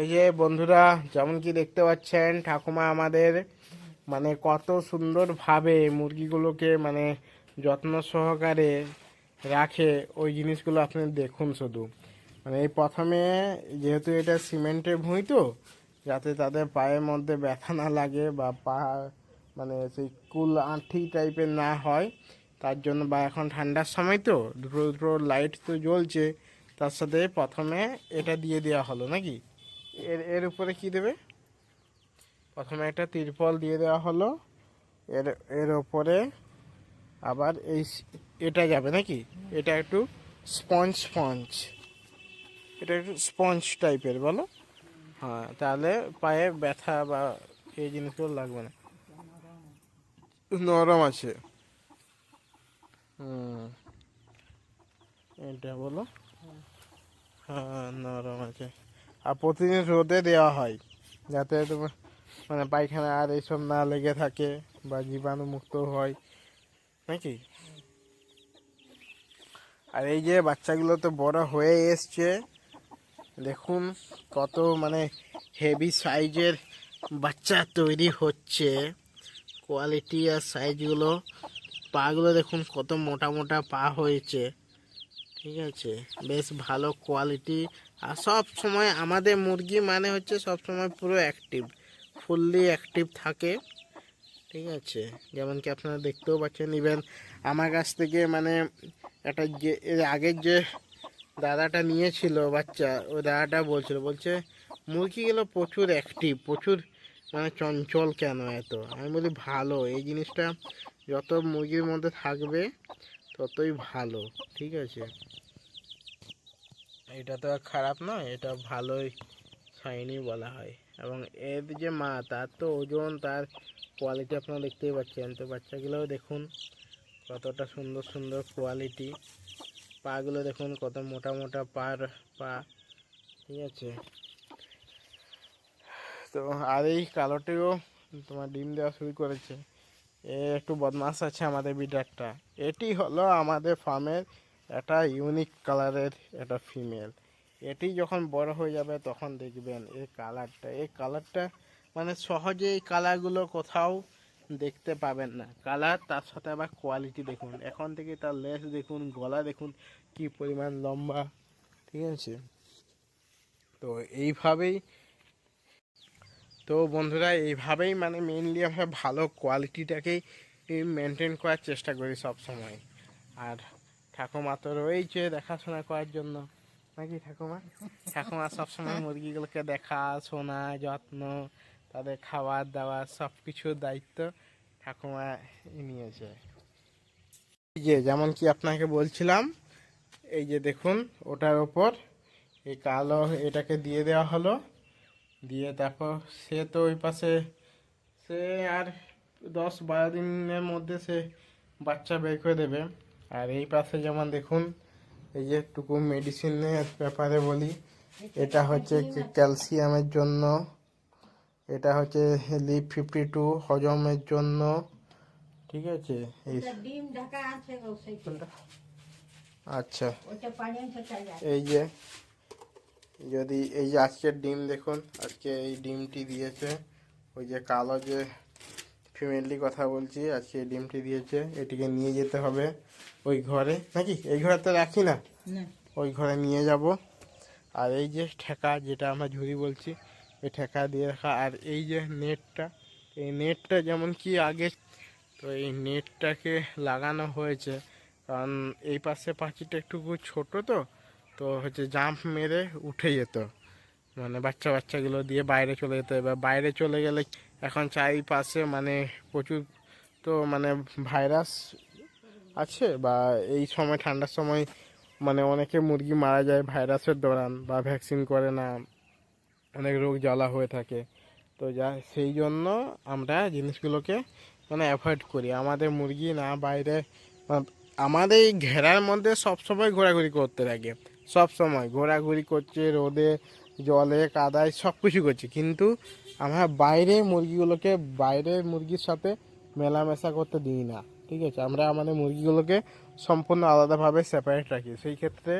এই যে বন্ধুরা, যেমন কি দেখতে পাচ্ছেন, ঠাকুমা আমাদের মানে কত সুন্দরভাবে মুরগিগুলোকে মানে যত্ন সহকারে রাখে, ওই জিনিসগুলো আপনি দেখুন শুধু। মানে এই প্রথমে যেহেতু এটা সিমেন্টের ভুঁই তো, যাতে তাদের পায়ের মধ্যে ব্যথা না লাগে বা পা মানে সেই কুল আঁঠি টাইপের না হয়, তার জন্য বা এখন ঠান্ডার সময় তো, দুটো দুটো লাইট তো জ্বলছে, তার সাথে প্রথমে এটা দিয়ে দেওয়া হলো নাকি? এর এর উপরে কি দেবে? প্রথমে একটা তিরপল দিয়ে দেওয়া হলো। এর এর ওপরে আবার এই এটা যাবে নাকি? এটা একটু স্পঞ্জ স্পঞ্জ। এটা একটু স্পঞ্জ টাইপের বলো। হ্যাঁ তাহলে পায়ে ব্যথা বা এই জিনিসগুলো লাগবে না। নরম আছে। হুম এটা বলো। হ্যাঁ নরম আছে। আর প্রতিদিন রোদে দেওয়া হয়, যাতে তোমার মানে পায়খানা আর এইসব না লেগে থাকে বা জীবাণু মুক্ত হয়, নাকি? আর এই যে বাচ্চাগুলো তো বড় হয়ে এসছে, দেখুন কত মানে হেভি সাইজের বাচ্চা তৈরি হচ্ছে কোয়ালিটি আর সাইজগুলো পাগুলো দেখুন কত মোটা মোটা পা হয়েছে। ঠিক আছে? বেশ ভালো কোয়ালিটি আর সব সময় আমাদের মুরগি মানে হচ্ছে সব সময় পুরো অ্যাক্টিভ ফুললি অ্যাক্টিভ থাকে। ঠিক আছে? যেমন কি আপনারা দেখতেও পাচ্ছেন ইভেন আমার কাছ থেকে মানে একটা যে আগের যে দাদাটা নিয়েছিল বাচ্চা, ওই দাদাটা বলছিল, বলছে, মুরগিগুলো প্রচুর অ্যাক্টিভ প্রচুর মানে চঞ্চল কেন এত? আমি বলি, ভালো, এই জিনিসটা যত মুরগির মধ্যে থাকবে ততই ভালো। ঠিক আছে? এটা তো খারাপ নয়, এটা ভালোই শাইনি বলা হয়। এবং এর যে মা, তার তো ওজন, তার কোয়ালিটি আপনারা দেখতেই পাচ্ছেন। তো বাচ্চাগুলোও দেখুন, কতটা সুন্দর সুন্দর কোয়ালিটি পাগুলো দেখুন, কত মোটা মোটা পার পা। ঠিক আছে? তো আর এই কালোটিও তোমার ডিম দেওয়া শুরু করেছে। এ একটু বদমাস আছে আমাদের বিডারটা এটি হলো আমাদের ফার্মের একটা ইউনিক কালারের একটা ফিমেল এটি যখন বড় হয়ে যাবে, তখন দেখবেন এই কালারটা এই কালারটা মানে সহজে এই কালারগুলো কোথাও দেখতে পাবেন না। কালার তার সাথে আবার কোয়ালিটি দেখুন। এখন থেকে তার লেস দেখুন, গলা দেখুন, কি পরিমাণ লম্বা, ঠিক আছে? তো এইভাবেই, তো বন্ধুরা, এইভাবেই মানে মেনলি আমরা ভালো কোয়ালিটিটাকেই মেনটেন করার চেষ্টা করি সব সময় আর ঠাকুমা তো রয়েছে দেখাশোনা করার জন্য। নাকি ঠাকুমা? ঠাকুমা সবসময় মুরগিগুলোকে দেখা, শোনা, যত্ন, তাদের খাবার দাবার সব কিছুর দায়িত্ব ঠাকুমা নিয়েছে। এই যে, যেমন কি আপনাকে বলছিলাম, এই যে দেখুন, ওটার ওপর এই কালো এটাকে দিয়ে দেওয়া হলো। দিয়ে তারপর সে তো ওই পাশে, সে আর দশ বারো দিনের মধ্যে সে বাচ্চা বের করে দেবে। আর এই পাশে যেমন দেখুন এই যে টুকু মেডিসিনের ব্যাপারে বলি এটা হচ্ছে ক্যালসিয়ামের জন্য এটা হচ্ছে লিপ ফিফটি টু হজমের জন্য ঠিক আছে? আচ্ছা। এই যে যদি এই যে আজকের ডিম দেখুন আজকে এই ডিমটি দিয়েছে ওই যে কালো যে ফিমেলটি কথা বলছি আজকে ডিমটি দিয়েছে এটিকে নিয়ে যেতে হবে ওই ঘরে। নাকি? এই ঘরে তো রাখি না? না। ওই ঘরে নিয়ে যাব। আর এই যে ঠেকা যেটা আমরা ঝুড়ি বলছি ওই ঠেকা দিয়ে রাখা। আর এই যে নেটটা এই নেটটা যেমন কি আগে তো এই নেটটাকে লাগানো হয়েছে। কারণ এই পাশে পাখিটা একটু ছোট তো তো হচ্ছে জাম্প মেরে উঠে যেত। মানে বাচ্চা বাচ্চাগুলো দিয়ে বাইরে চলে যেত। এবার বাইরে চলে গেলে এখন চারিপাশে মানে প্রচুর তো মানে ভাইরাস আছে বা এই সময় ঠান্ডার সময় মানে অনেকে মুরগি মারা যায় ভাইরাসের দৌরান বা ভ্যাকসিন করে না, অনেক রোগ জ্বালা হয়ে থাকে। তো যা, সেই জন্য আমরা জিনিসগুলোকে মানে অ্যাভয়েড করি। আমাদের মুরগি না বাইরে আমাদের এই ঘেরার মধ্যে সবসময় ঘোরাঘুরি করতে থাকে সব সময় ঘোরাঘুরি করছে, রোদে জলে, কাদায় সব কিছু করছে। কিন্তু আমরা বাইরে মুরগিগুলোকে, বাইরে মুরগির সাথে মেলামেশা করতে দিই না, ঠিক আছে? আমরা আমাদের মুরগিগুলোকে সম্পূর্ণ আলাদাভাবে সেপারেট রাখি। সেই ক্ষেত্রে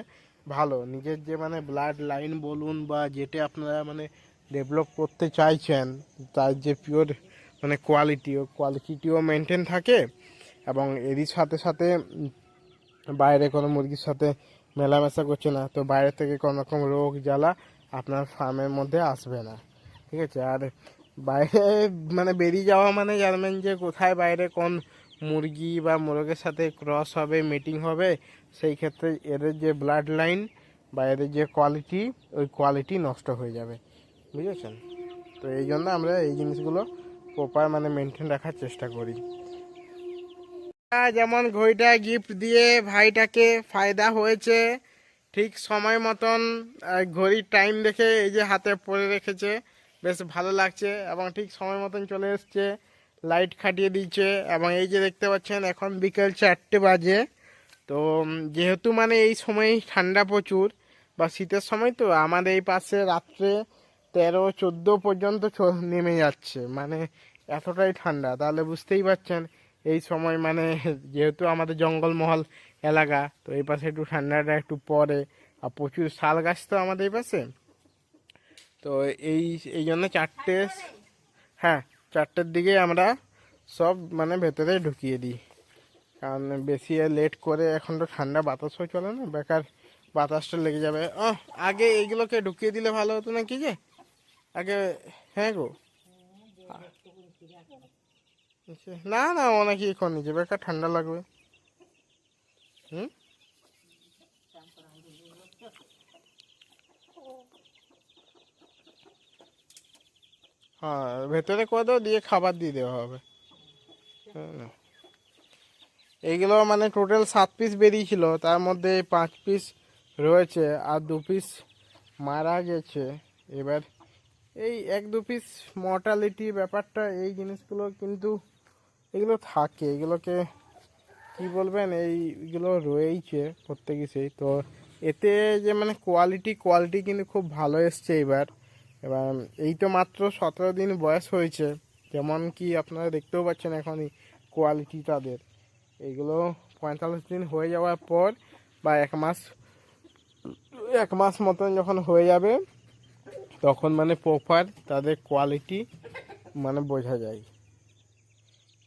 ভালো, নিজের যে মানে ব্লাড লাইন বলুন বা যেটা আপনারা মানে ডেভেলপ করতে চাইছেন, তার যে পিওর মানে কোয়ালিটি ও কোয়ালিটিও মেনটেন থাকে এবং এরই সাথে সাথে বাইরে কোনো মুরগির সাথে মেলামেশা করছে না। তো বাইরে থেকে কোনো রকম রোগ, জ্বালা আপনার ফার্মের মধ্যে আসবে না। ঠিক আছে? আর বাইরে মানে বেরিয়ে যাওয়া মানে জানবেন যে কোথায় বাইরে কোন মুরগি বা মোরগের সাথে ক্রস হবে মিটিং হবে, সেই ক্ষেত্রে এদের যে ব্লাড লাইন বা এদের যে কোয়ালিটি ওই কোয়ালিটি নষ্ট হয়ে যাবে। বুঝেছেন? তো এই জন্য আমরা এই জিনিসগুলো প্রপার মানে মেনটেন রাখার চেষ্টা করি। যেমন ঘড়িটা গিফট দিয়ে ভাইটাকে ফায়দা হয়েছে। ঠিক সময় মতন ঘড়ির টাইম দেখে এই যে হাতে পরে রেখেছে, বেশ ভালো লাগছে এবং ঠিক সময় মতন চলে এসছে লাইট খাটিয়ে দিচ্ছে এবং এই যে দেখতে পাচ্ছেন, এখন বিকেল চারটে বাজে। তো যেহেতু মানে এই সময় ঠান্ডা প্রচুর, বা শীতের সময় তো, আমাদের এই পাশে রাত্রে তেরো, চোদ্দ পর্যন্ত নেমে যাচ্ছে। মানে এতটাই ঠান্ডা, তাহলে বুঝতেই পারছেন এই সময় মানে যেহেতু আমাদের জঙ্গলমহল এলাকা, তো এই পাশে একটু ঠান্ডাটা একটু পড়ে আর প্রচুর শাল গাছ তো আমাদের এই পাশে। তো এই এই জন্য চারটে হ্যাঁ চারটের দিকে আমরা সব মানে ভেতরে ঢুকিয়ে দিই। কারণ বেশি লেট করে এখন তো ঠান্ডা বাতাসও চলে না, বেকার বাতাসটা লেগে যাবে। ও আগে এইগুলোকে ঢুকিয়ে দিলে ভালো হতো না কি যে আগে হ্যাঁ গো। না না অনেক এখন নিচে, বেকার ঠান্ডা লাগবে। হুম? হ্যাঁ ভেতরে করে দাও, দিয়ে খাবার দিয়ে দেওয়া হবে। এইগুলো মানে টোটাল সাত পিস বেরিয়েছিল, তার মধ্যে পাঁচ পিস রয়েছে, আর দু পিস মারা গেছে। এবার এই এক দু পিস মর্টালিটি ব্যাপারটা, এই জিনিসগুলো কিন্তু এগুলো থাকে, এগুলোকে কি বলবেন, এইগুলো রয়েইছে প্রত্যেক সেই তো এতে যে মানে কোয়ালিটি কোয়ালিটি কিন্তু খুব ভালো এসছে এবার। এবার এই তো মাত্র সতেরো দিন বয়স হয়েছে। যেমন কি আপনারা দেখতেও পাচ্ছেন এখনই কোয়ালিটি তাদের। এইগুলো পঁয়তাল্লিশ দিন হয়ে যাওয়ার পর বা এক মাস এক মাস মতন যখন হয়ে যাবে, তখন মানে প্রপার তাদের কোয়ালিটি মানে বোঝা যায়।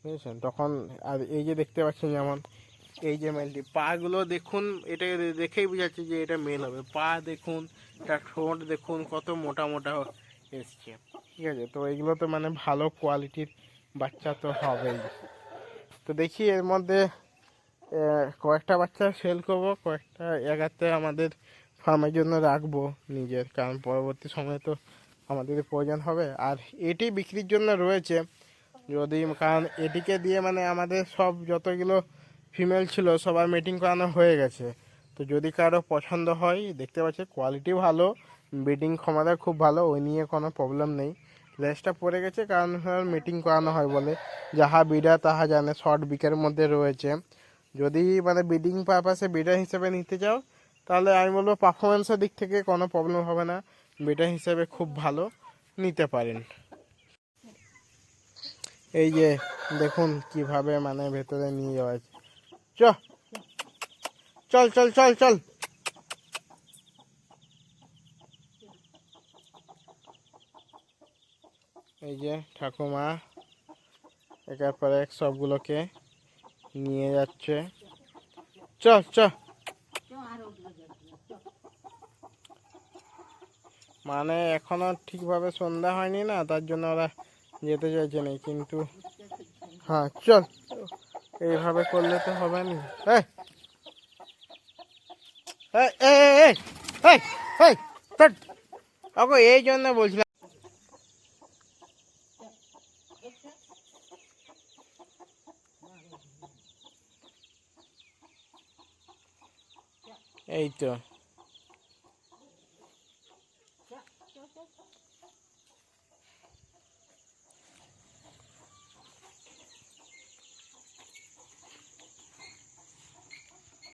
বুঝেছেন? তখন আর এই যে দেখতে পাচ্ছেন যেমন এই যে মেলটি পাগুলো দেখুন, এটা দেখেই বোঝাচ্ছে যে এটা মেল হবে। পা দেখুন, তার ঠোঁট দেখুন, কত মোটা মোটা এসছে। ঠিক আছে? তো এগুলো তো মানে ভালো কোয়ালিটির বাচ্চা তো হবেই। তো দেখি এর মধ্যে কয়েকটা বাচ্চা সেল করব, কয়েকটা এগাতে আমাদের ফার্মের জন্য রাখব নিজের, কারণ পরবর্তী সময়ে তো আমাদের প্রয়োজন হবে। আর এটি বিক্রির জন্য রয়েছে যদি কারণ এটিকে দিয়ে মানে আমাদের সব যতগুলো ফিমেল ছিল, সবার মিটিং করানো হয়ে গেছে। তো যদি কারও পছন্দ হয়, দেখতে পাচ্ছে কোয়ালিটি ভালো ব্রিডিং ক্ষমতা খুব ভালো, ওই নিয়ে কোনো প্রবলেম নেই। লেসটা পড়ে গেছে, কারণ মিটিং করানো হয় বলে। যাহা বিডা তাহা জানে শর্ট বিকের মধ্যে রয়েছে। যদি মানে বিডিং পারপাসে বিডার হিসেবে নিতে চাও, তাহলে আমি বলব পারফরমেন্সের দিক থেকে কোনো প্রবলেম হবে না। বিডার হিসেবে খুব ভালো, নিতে পারেন। এই যে, দেখুন কীভাবে মানে ভেতরে নিয়ে যাওয়া হয়েছে চ, চল চল চল চল। এই যে, ঠাকুমা একের পর এক সবগুলোকে নিয়ে যাচ্ছে। চল চ। মানে এখনও ঠিকভাবে সন্ধ্যা হয়নি না, তার জন্য ওরা যেতে চাইছে না কিন্তু হ্যাঁ চল। এইভাবে করলে তো হবে না। এই, এই জন্য বলছিলাম। এই তো।